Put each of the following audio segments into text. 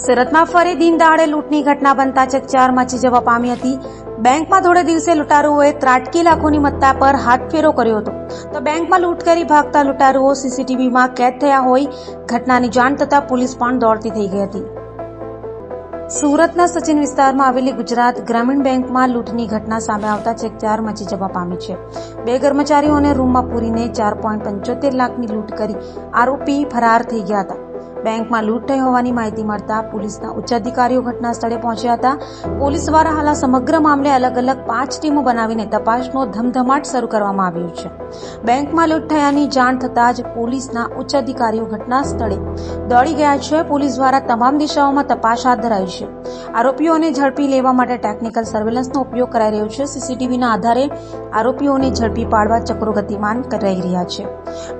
સુરતમાં ફરી દિન દાડે લૂંટની ઘટના બનતા ચકચાર મચી જવા પામી હતી. બેંકમાં થોડે દિવસે લૂંટારુઓએ ત્રાટકી લાખોની મત્તા પર હાથ ફેરો કર્યો હતો. તો બેંકમાં લૂંટ કરી ભાગતા લૂંટારુઓ સીસીટીવીમાં કેદ થયા હોય ઘટનાની જાણ થતાં પોલીસ પણ દોડતી થઈ ગઈ હતી. સુરતના સચિન વિસ્તારમાં આવેલી ગુજરાત ગ્રામીણ બેંકમાં લૂંટની ઘટના સામે આવતા ચેકચાર મચી જવા પામી છે. બે કર્મચારીઓને રૂમમાં પૂરીને ચાર પોઈન્ટ પંચોતેર લાખની લૂંટ કરી આરોપી ફરાર થઈ ગયા હતા. બેંકમાં લૂંટ થઈ હોવાની માહિતી મળતા પોલીસના ઉચ્ચ અધિકારીઓ ઘટના સ્થળે પહોંચ્યા હતા. પોલીસ દ્વારા હાલ સમગ્ર મામલે અલગ અલગ પાંચ ટીમો બનાવીને તપાસનો ધમધમાટ શરૂ કરવામાં આવ્યો છે. બેંકમાં લૂંટ થયાની જાણ થતાં જ પોલીસના ઉચ્ચ અધિકારીઓ ઘટના સ્થળે દોડી ગયા છે. પોલીસ દ્વારા તમામ દિશાઓમાં તપાસ હાથ ધરાઈ છે. આરોપીઓને ઝડપી લેવા માટે ટેકનિકલ સર્વેલન્સનો ઉપયોગ કરાઈ રહ્યો છે. સીસીટીવીના આધારે આરોપીઓને ઝડપી પાડવા ચક્રો ગતિમાન કરાઈ રહ્યા છે.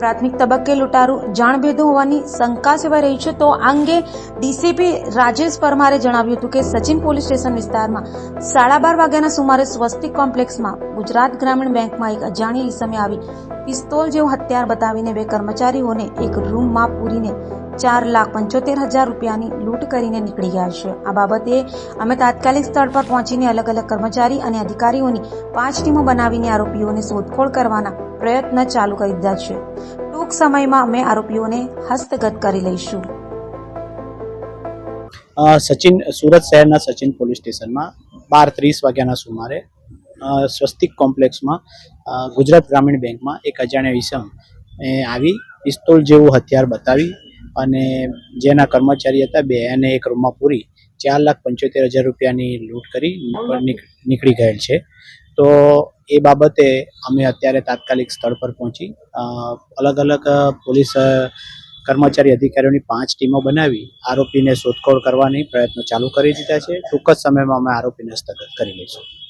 પ્રાથમિક તબક્કે લૂંટારૂ જાણભેદો હોવાની શંકા સેવાઈ રહી છે. તો આ અંગે ડીસીપી રાજેશ પરમારે જણાવ્યું હતું કે સચિન પોલીસ સ્ટેશન વિસ્તારમાં સાડા બાર વાગ્યાના સુમારે સ્વસ્તિક કોમ્પ્લેક્સમાં ગુજરાત ગ્રામીણ બેંકમાં એક અજાણી ઈસમે આવી પિસ્તોલ જેવું હથિયાર બતાવીને બે કર્મચારીઓને એક રૂમમાં પૂરીને ચાર લાખ પંચોતેર હજાર રૂપિયાની લૂંટ કરીને નીકળી ગયા છે. આ બાબતે અમે તાત્કાલિક સ્થળ પર પહોંચીને અલગ અલગ કર્મચારી અને અધિકારીઓની પાંચ ટીમો બનાવીને આરોપીઓને શોધખોળ કરવાના પ્રયત્ન ચાલુ કરી દીધા છે. ટૂંક સમયમાં અમે આરોપીઓને હસ્તગત કરી લઈશું. સચિન, સુરત શહેરના સચિન પોલીસ સ્ટેશનમાં બાર ત્રીસ વાગ્યાના સુમારે સ્વસ્તિક કોમ્પ્લેક્સમાં ગુજરાત ગ્રામીણ બેંકમાં એક અજાણ્યા વિષમ આવી પિસ્તોલ જેવું હથિયાર બતાવી અને જેના કર્મચારી હતા બે, એને એક રૂમમાં પૂરી ચાર લાખ પંચોતેર હજાર રૂપિયાની લૂંટ કરી નીક- નીકળી ગયેલ છે. તો એ બાબતે અમે અત્યારે તાત્કાલિક સ્થળ પર પહોંચી અલગ અલગ પોલીસ કર્મચારી અધિકારીઓની પાંચ ટીમો બનાવી, આરોપીને શોધખોળ કરવાની પ્રયત્નો ચાલુ કરી દીધા છે. ટૂંક જ સમયમાં અમે આરોપીને હસ્તગત કરી લઈશું.